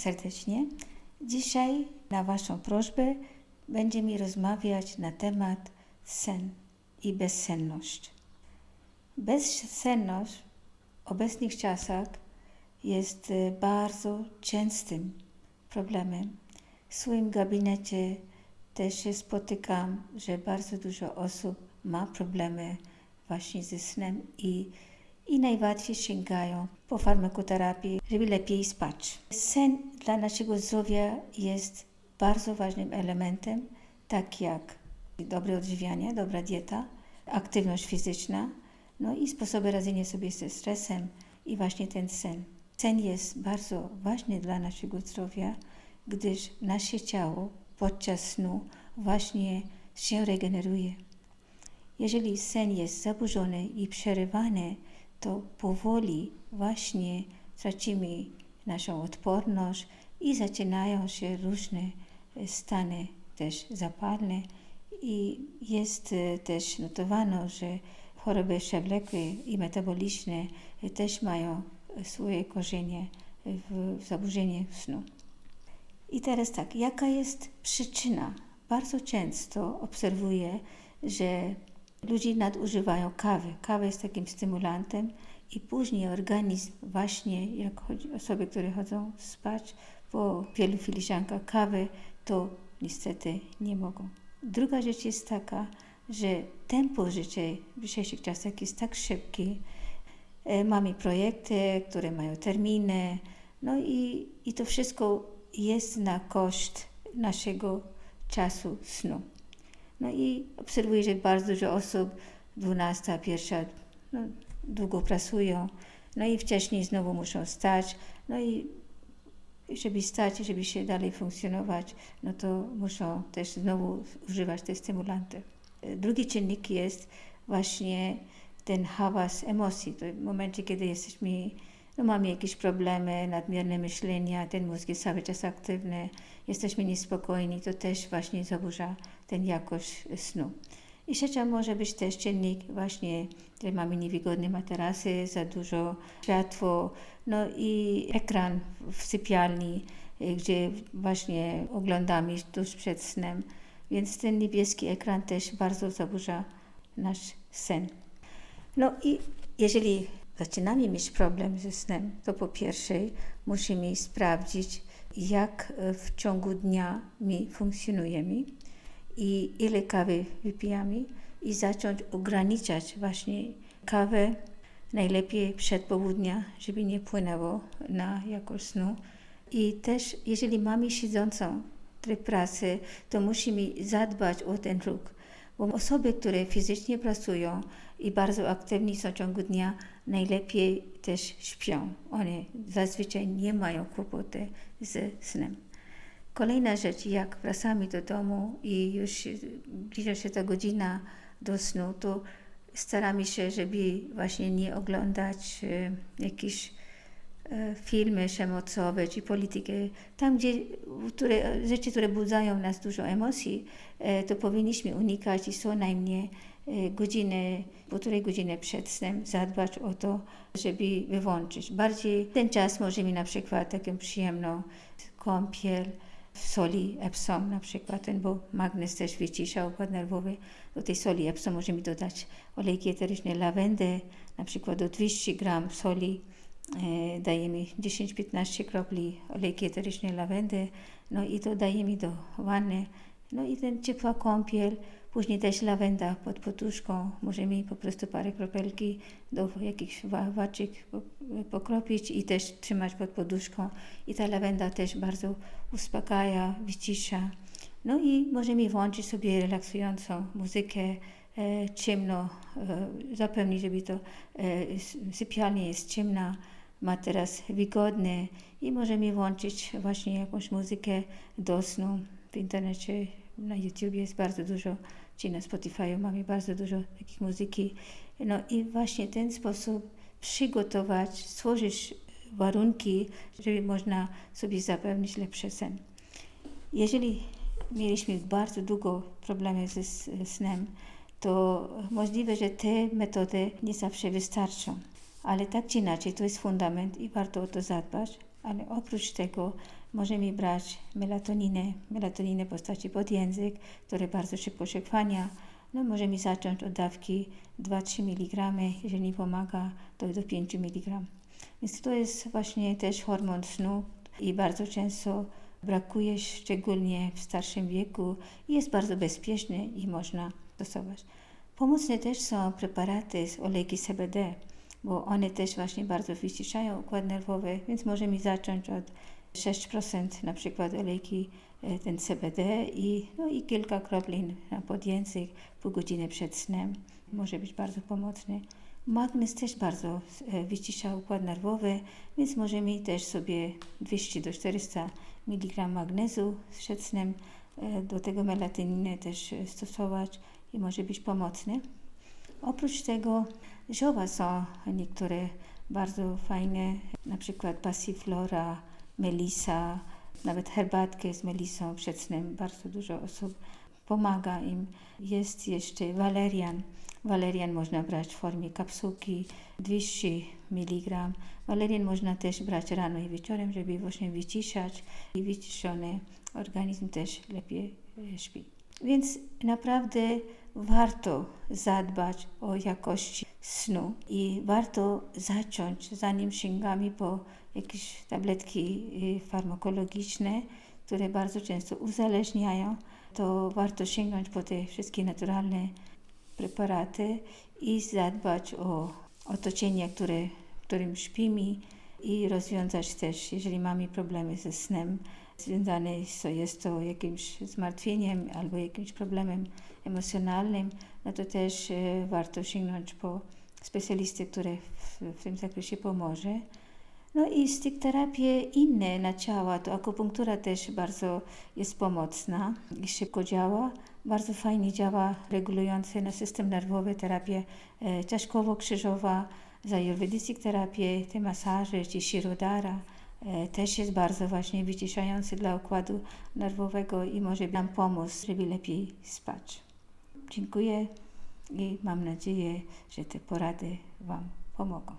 serdecznie. Dzisiaj na Waszą prośbę będziemy rozmawiać na temat sen i bezsenność. Bezsenność w obecnych czasach jest e, bardzo częstym problemem. W swoim gabinecie też się spotykam, że bardzo dużo osób ma problemy właśnie ze snem i, i najłatwiej sięgają po farmakoterapii, żeby lepiej spać. Sen dla naszego zdrowia jest bardzo ważnym elementem, tak jak dobre odżywianie, dobra dieta, aktywność fizyczna, no i sposoby radzenia sobie ze stresem i właśnie ten sen. Sen jest bardzo ważny dla naszego zdrowia, gdyż nasze ciało podczas snu właśnie się regeneruje. Jeżeli sen jest zaburzony i przerywany, to powoli właśnie tracimy naszą odporność i zaczynają się różne stany też zapalne i jest e, też notowano, że choroby przewlekłe i metaboliczne też mają swoje korzenie w zaburzeniu snu. I teraz tak, jaka jest przyczyna? Bardzo często obserwuję, że ludzie nadużywają kawy. Kawa jest takim stymulantem i później organizm właśnie, jak chodzi osoby, które chodzą spać po wielu filiżankach kawy, to niestety nie mogą. Druga rzecz jest taka, że tempo życia w dzisiejszych czasach jest tak szybkie. E, mamy projekty, które mają terminy, no i, i to wszystko jest na koszt naszego czasu snu. No i obserwuję, że bardzo dużo osób, 12, pierwsza, no, długo pracują, no i wcześniej znowu muszą stać, no i żeby stać, żeby się dalej funkcjonować, no to muszą też znowu używać te stymulanty. Drugi czynnik jest właśnie ten hałas emocji. To w momencie, kiedy jesteśmy, no mamy jakieś problemy, nadmierne myślenia, ten mózg jest cały czas aktywny, jesteśmy niespokojni, to też właśnie zaburza ten jakość snu. I trzecia może być też czynnik właśnie, że mamy niewygodne materasy, za dużo światło, no i ekran w sypialni, y, gdzie właśnie oglądamy tuż przed snem. Więc ten niebieski ekran też bardzo zaburza nasz sen. No i jeżeli zaczynamy mieć problem ze snem, to po pierwsze musimy sprawdzić, jak w ciągu dnia my funkcjonujemy i ile kawy wypijamy i zacząć ograniczać właśnie kawę najlepiej przed południa, żeby nie płynęło na jakość snu. I też jeżeli mamy siedzącą tryb pracy, to musimy zadbać o ten ruch, bo osoby, które fizycznie pracują i bardzo aktywni są w ciągu dnia, najlepiej też śpią. One zazwyczaj nie mają kłopoty ze snem. Kolejna rzecz, jak wracamy do domu i już zbliża się ta godzina do snu, to staramy się, żeby właśnie nie oglądać e, jakichś e, filmy przemocowe czy politykę. Tam, gdzie które, rzeczy, które budzają nas dużo emocji, e, to powinniśmy unikać i co najmniej godziny, półtorej godziny przed snem zadbać o to, żeby wyłączyć. Bardziej ten czas możemy na przykład taką przyjemną kąpiel, soli Epsom na przykład, bo magnez też wycisza układ nerwowy. Do tej soli Epsom możemy dodać olejki eteryczne lawendy, na przykład do 200 gram soli e, dajemy 10-15 kropli olejki eteryczne lawendy, no i to dajemy do wanny. No i ten ciepła kąpiel, później też lawenda pod poduszką, możemy po prostu parę kropelki do jakichś waczyk pokropić i też trzymać pod poduszką. I ta lawenda też bardzo uspokaja, wycisza. No i możemy włączyć sobie relaksującą muzykę, e, ciemno, e, zapewnić, żeby to e, sypialnia jest ciemna, ma teraz wygodny i możemy włączyć właśnie jakąś muzykę do snu. W internecie, na YouTube jest bardzo dużo, czy na Spotify mamy bardzo dużo takich muzyki. No i właśnie ten sposób przygotować, stworzyć warunki, żeby można sobie zapewnić lepszy sen. Jeżeli mieliśmy bardzo długo problemy ze snem, to możliwe, że te metody nie zawsze wystarczą. Ale tak czy inaczej, to jest fundament i warto o to zadbać. Ale oprócz tego Możemy brać melatoninę, melatoninę w postaci pod język, który bardzo szybko się wchłania. No, możemy zacząć od dawki 2-3 mg, jeżeli nie pomaga, to do 5 mg. Więc to jest właśnie też hormon snu i bardzo często brakuje, szczególnie w starszym wieku. i Jest bardzo bezpieczny i można stosować. Pomocne też są preparaty z olejki CBD, bo one też właśnie bardzo wyciszają układ nerwowy, więc możemy zacząć od 6% na przykład olejki e, ten CBD i, no i kilka kroplin na podjęzyk pół godziny przed snem. Może być bardzo pomocny. Magnez też bardzo e, wycisza układ nerwowy, więc możemy też sobie 200 do 400 mg magnezu przed snem e, do tego melatoninę też stosować i może być pomocny. Oprócz tego zioła są niektóre bardzo fajne, na przykład passiflora, melisa, nawet herbatkę z melisą przed snem bardzo dużo osób pomaga im. Jest jeszcze walerian. Walerian można brać w formie kapsułki 200 mg. Walerian można też brać rano i wieczorem, żeby właśnie wyciszać i wyciszony organizm też lepiej śpi. Więc naprawdę warto zadbać o jakość snu i warto zacząć, zanim sięgamy po jakieś tabletki y, farmakologiczne, które bardzo często uzależniają, to warto sięgnąć po te wszystkie naturalne preparaty i zadbać o otoczenie, które, w którym śpimy i rozwiązać też, jeżeli mamy problemy ze snem związane jest to jakimś zmartwieniem albo jakimś problemem emocjonalnym, no to też e, warto sięgnąć po specjalisty, który w, tym zakresie pomoże. No i stykterapie inne na ciała, to akupunktura też bardzo jest pomocna i szybko działa. Bardzo fajnie działa regulujące na system nerwowy terapię e, czaszkowo-krzyżowa, zajurwedystyk terapię, te masaże czy shirodara. E, też jest bardzo właśnie wyciszający dla układu nerwowego i może nam pomóc, żeby lepiej spać. Dziękuję i mam nadzieję, że te porady Wam pomogą.